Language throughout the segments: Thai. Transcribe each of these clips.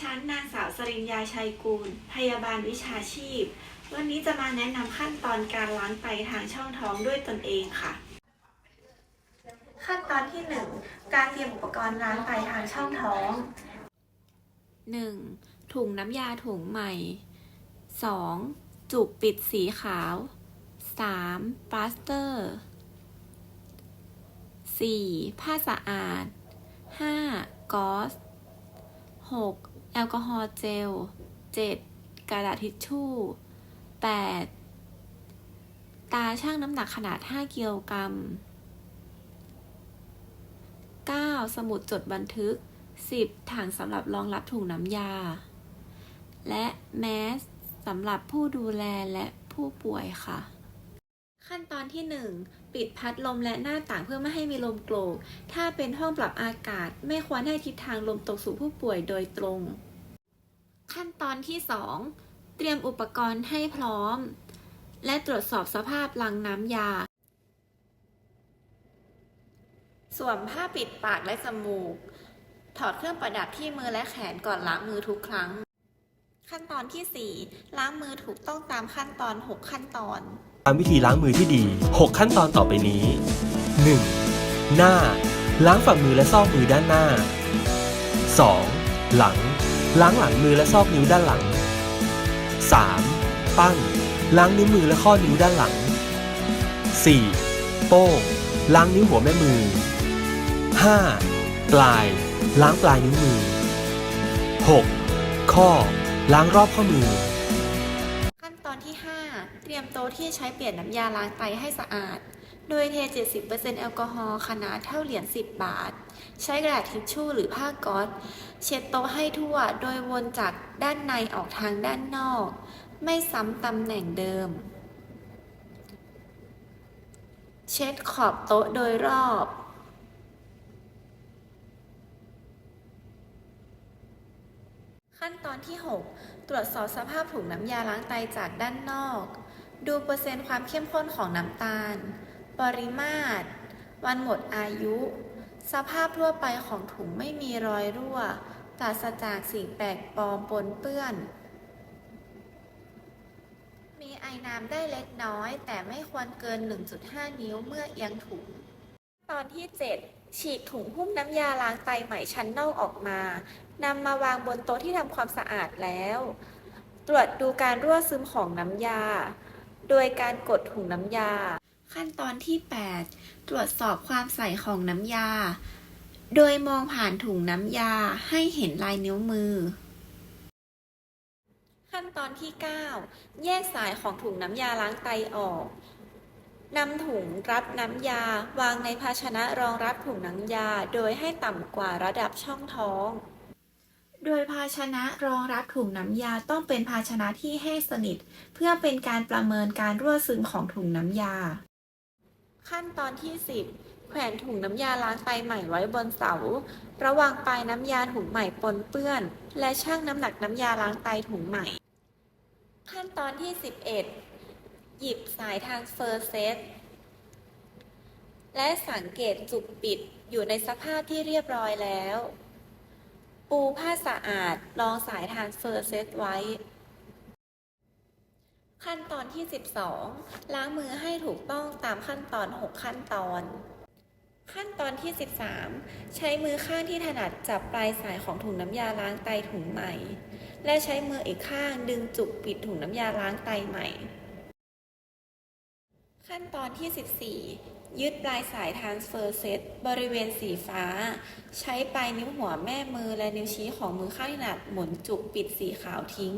ฉันนางสาวสริญญาชัยกูล พยาบาลวิชาชีพ วันนี้จะมาแนะนำขั้นตอนการล้างไตทางช่องท้องด้วยตนเองค่ะ ขั้นตอนที่ 1 การเตรียมอุปกรณ์ล้างไตทางช่องท้อง 1. ถุงน้ำยาถุงใหม่ 2. จุกปิดสีขาว 3. ปลาสเตอร์ 4. ผ้าสะอาด 5. กอส 6. แอลกอฮอล์เจล 7. กระดาษทิชชู่ 8. ตาช่างน้ำหนักขนาด 5กิโลกรัม 9. สมุดจดบันทึก 10. ถังสำหรับรองรับถุงน้ำยา และแมสสำหรับผู้ดูแลและผู้ป่วยค่ะ ขั้นตอนที่ 1 ปิดพัดลมและหน้าต่างเพื่อไม่ให้มีลมโกรก ถ้าเป็นห้องปรับอากาศไม่ควรให้ทิศทางลมตกสู่ผู้ป่วยโดยตรง ขั้นตอนที่ 2 เตรียมอุปกรณ์ให้พร้อม และตรวจสอบสภาพลังน้ำยา สวมผ้าปิดปากและจมูก ถอดเครื่องประดับที่มือและแขนก่อนล้างมือทุกครั้ง ขั้นตอนที่ 4 ล้างมือถูกต้องตามขั้นตอน 6 ขั้นตอน ตามวิธีล้างมือที่ดี 6 ขั้นตอนต่อไปนี้ 1. หน้า ล้างฝ่ามือและซอกมือด้านหน้า 2. หลัง ล้างหลังมือและซอกนิ้วด้านหลัง 3. ปั้ง ล้างนิ้วมือและข้อนิ้วด้านหลัง 4. โป้ง ล้างนิ้วหัวแม่มือ 5. ปลาย ล้างปลายนิ้วมือ 6. ข้อ ล้างรอบข้อมือ โต๊ะที่ใช้เปลี่ยนน้ำยาล้างไตให้สะอาด โดยเท 70%แอลกอฮอล์ขนาดเท่าเหรียญ 10 บาท ใช้กระดาษทิชชู่หรือผ้าก๊อซเช็ดโต๊ะให้ทั่ว โดยวนจากด้านในออกทางด้านนอก ไม่ซ้ำตำแหน่งเดิม เช็ดขอบโต๊ะโดยรอบขั้นตอนที่ 6 ตรวจสอบสภาพถุงน้ำยาล้างไตจากด้านนอก ดูเปอร์เซ็นต์ความเข้มข้นของน้ำตาล ปริมาตร วันหมดอายุ สภาพทั่วไปของถุงไม่มีรอยรั่วปราศจากสิ่งแปลกปลอมปนเปื้อน มีไอน้ำได้เล็กน้อย แต่ไม่ควรเกิน 1.5 นิ้วเมื่อเอียงถุง ตอนที่ 7 ฉีกถุงหุ้มน้ำยาล้างไตใหม่ชั้นนอกออกมานำมาวางบนโต๊ะที่ทำความสะอาดแล้ว ตรวจดูการรั่วซึมของน้ำยา โดยการกดถุงน้ำยา ขั้นตอนที่ 8 ตรวจสอบความใสของน้ำยา โดยมองผ่านถุงน้ำยาให้เห็นลายนิ้วมือ ขั้นตอนที่ 9 แยกสายของถุงน้ำยาล้างไตออกนำถุงรับน้ำยา วางในภาชนะรองรับถุงน้ำยา โดยให้ต่ำกว่าระดับช่องท้อง โดยภาชนะรองรับถุงน้ำยาต้องเป็นภาชนะที่แห้งสนิท เพื่อเป็นการประเมินการรั่วซึมของถุงน้ำยา ขั้นตอนที่ 10 แขวนถุงน้ำยาล้างไตใหม่ไว้บนเสา ระว่างปลายน้ำยาถุงใหม่ปนเปื้อน และชั่งน้ำหนักน้ำยาล้างไตถุงใหม่ ขั้นตอนที่ 11 หยิบสายทานสเฟอร์เซตและสังเกตจุกปิดอยู่ในสภาพที่เรียบร้อยแล้ว ปูผ้าสะอาดรองสายทานเฟอร์เซตไว้ ขั้นตอนที่ 12 ล้างมือให้ถูกต้องตามขั้นตอน 6 ขั้นตอน ขั้นตอนที่ 13 ใช้มือข้างที่ถนัดจับปลายสายของถุงน้ำยาล้างไตถุงใหม่ และใช้มืออีกข้างดึงจุกปิดถุงน้ำยาล้างไตใหม่ ขั้นตอนที่ 14 ยึดปลายสาย transfer set บริเวณสีฟ้า ใช้ปลายนิ้วหัวแม่มือและนิ้วชี้ของมือข้างถนัดหมุนจุกปิดสีขาวทิ้ง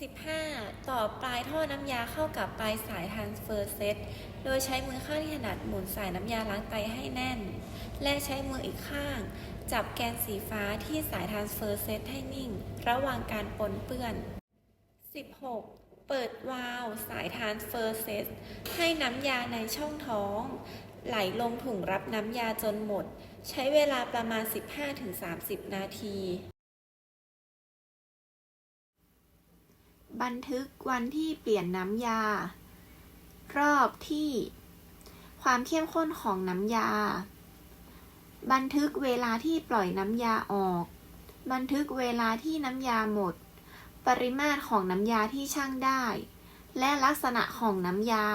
15. ต่อปลายท่อน้ำยาเข้ากับปลายสาย transfer set โดยใช้มือข้างที่ถนัดหมุนสายน้ำยาล้างไตให้แน่น และใช้มืออีกข้าง จับแกนสีฟ้าที่สาย transfer set ให้นิ่ง ระหว่างการปนเปื้อน 16. เปิดวาล์วสาย transfer set ให้น้ำยาในช่องท้อง ไหลลงถุงรับน้ำยาจนหมด ใช้เวลาประมาณ 15-30 นาที บันทึกวันที่เปลี่ยนน้ำยา รอบที่ ความเข้มข้นของน้ำยา บันทึกเวลาที่ปล่อยน้ำยาออก บันทึกเวลาที่น้ำยาหมด ปริมาตรของน้ำยาที่ชั่งได้ และลักษณะของน้ำยา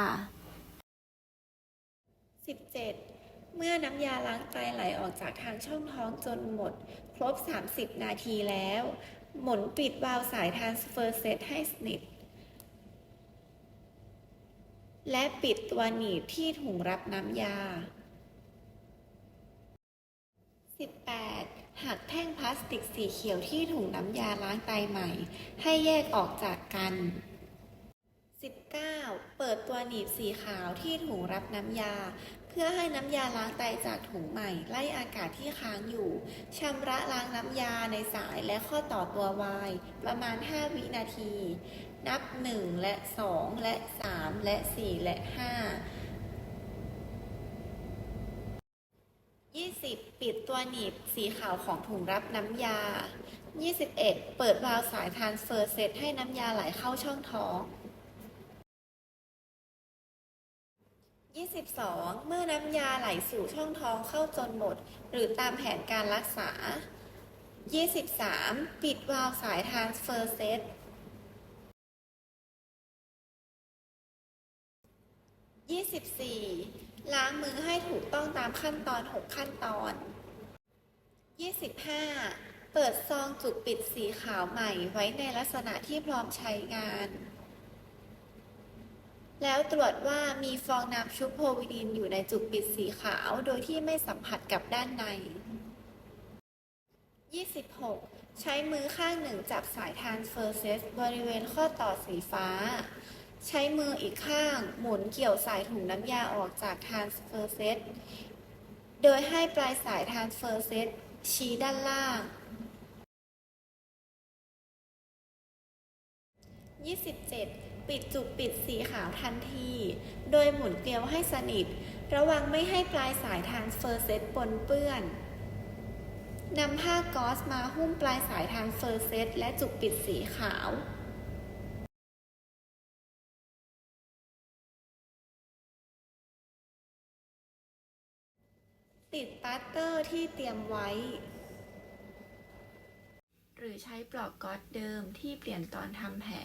17. เมื่อน้ำยาล้างไตไหลออกจากทางช่องท้องจนหมด ครบ 30 นาทีแล้ว หมุนปิดวาล์วสายทรานสเฟอร์เซตให้สนิท และปิดตัวหนีบที่ถุงรับน้ำยา 18. หักแท่งพลาสติกสีเขียวที่ถุงน้ำยาล้างไตใหม่ ให้แยกออกจากกัน 19. เปิดตัวหนีบสีขาวที่ถุงรับน้ำยา เพื่อให้น้ำยาล้างไตจากถุงใหม่ไล่อากาศที่ค้างอยู่ชำระล้างน้ำยาในสายและข้อต่อตัววาย ประมาณ 5 วินาที นับ 1 และ 2 และ 3 และ 4 และ 5 20. ปิดตัวหนีบสีขาวของถุงรับน้ำยา 21. เปิดวาล์วสายทานเฟอร์เซตให้น้ำยาไหลเข้าช่องท้อง 22. เมื่อน้ำยาไหลสู่ช่องท้องเข้าจนหมด หรือตามแผนการรักษา 23. ปิดวาล์วสายทานเฟอร์เซต 24. ล้างมือให้ถูกต้องตามขั้นตอน 6 ขั้นตอน 25. เปิดซองจุกปิดสีขาวใหม่ไว้ในลักษณะที่พร้อมใช้งาน แล้วตรวจว่ามีฟองน้ำชุบโพวิดินอยู่ในจุกปิดสีขาวโดยที่ไม่สัมผัสกับด้านใน 26. ใช้มือข้างหนึ่งจับสายทานเฟอร์เซสบริเวณข้อต่อสีฟ้า ใช้มืออีกข้างหมุนเกี่ยวสายถุงน้ำยาออกจากทรานสเฟอร์เซตโดยให้ปลายสายทรานสเฟอร์เซตชี้ด้านล่าง 27. ปิดจุกปิดสีขาวทันที โดยหมุนเกลียวให้สนิท ระวังไม่ให้ปลายสายทรานสเฟอร์เซตปนเปื้อนนำผ้าก๊อซมาหุ้มปลายสายทรานสเฟอร์เซตและจุกปิดสีขาว ติดปัตเตอร์ที่เตรียมไว้ หรือใช้ปลอกก๊อซเดิมที่เปลี่ยนตอนทำแผล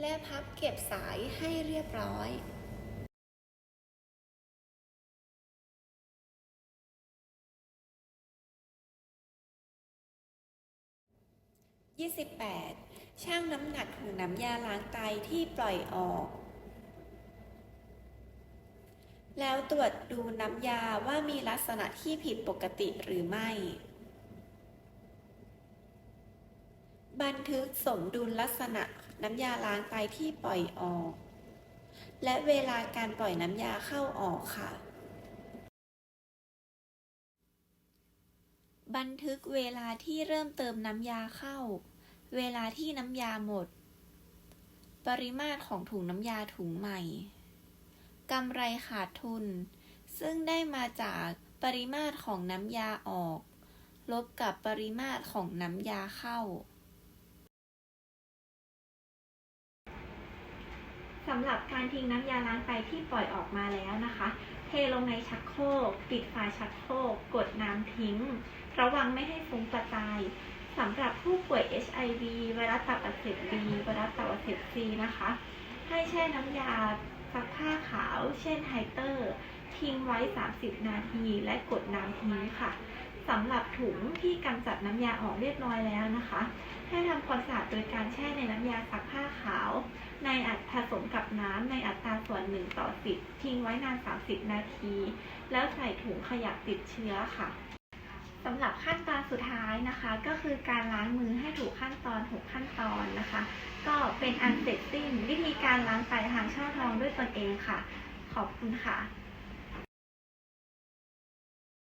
และพับเก็บสายให้เรียบร้อย 28. ช่างน้ำหนักถุงน้ำยาล้างไตที่ปล่อยออก แล้วตรวจดูน้ำยาว่ามีลักษณะที่ผิดปกติหรือไม่ บันทึกสมดุลลักษณะน้ำยาล้างไตที่ปล่อยออก และเวลาการปล่อยน้ำยาเข้าออกค่ะบันทึกเวลาที่เริ่มเติมน้ำยาเข้า เวลาที่น้ำยาหมด ปริมาตรของถุงน้ำยาถุงใหม่กำไรขาดทุน ซึ่งได้มาจากปริมาตรของน้ำยาออก ลบกับปริมาตรของน้ำยาเข้าสำหรับการทิ้งน้ำยาล้างไตที่ปล่อยออกมาแล้วนะคะ เทลงในชักโครก ปิดฝาชักโครก กดน้ำทิ้ง ระวังไม่ให้ฟุ้งกระจาย สำหรับผู้ป่วย HIV ไวรัสตับอักเสบ B ไวรัสตับอักเสบ C นะคะ ให้แช่น้ำยาซักผ้าขาว เช่นไฮเตอร์ ทิ้งไว้ 30 นาที และกดน้ำทิ้งค่ะสำหรับถุงที่กำจัดน้ำยาออกเรียบร้อยแล้วนะคะ ให้ทำความสะอาดโดยการแช่ในน้ำยาซักผ้าขาว ในอัดผสมกับน้ำในอัตราส่วน 1 ต่อ 10 ทิ้งไว้นาน 30 นาที แล้วใส่ถุงขยะติดเชื้อค่ะ สำหรับขั้นตอนสุดท้ายนะคะ ก็คือการล้างมือให้ถูกขั้นตอน 6 ขั้นตอนนะคะ ก็เป็นอันเสร็จสิ้นวิธีการล้างไตทางช่องท้องด้วยตนเองค่ะ ขอบคุณค่ะ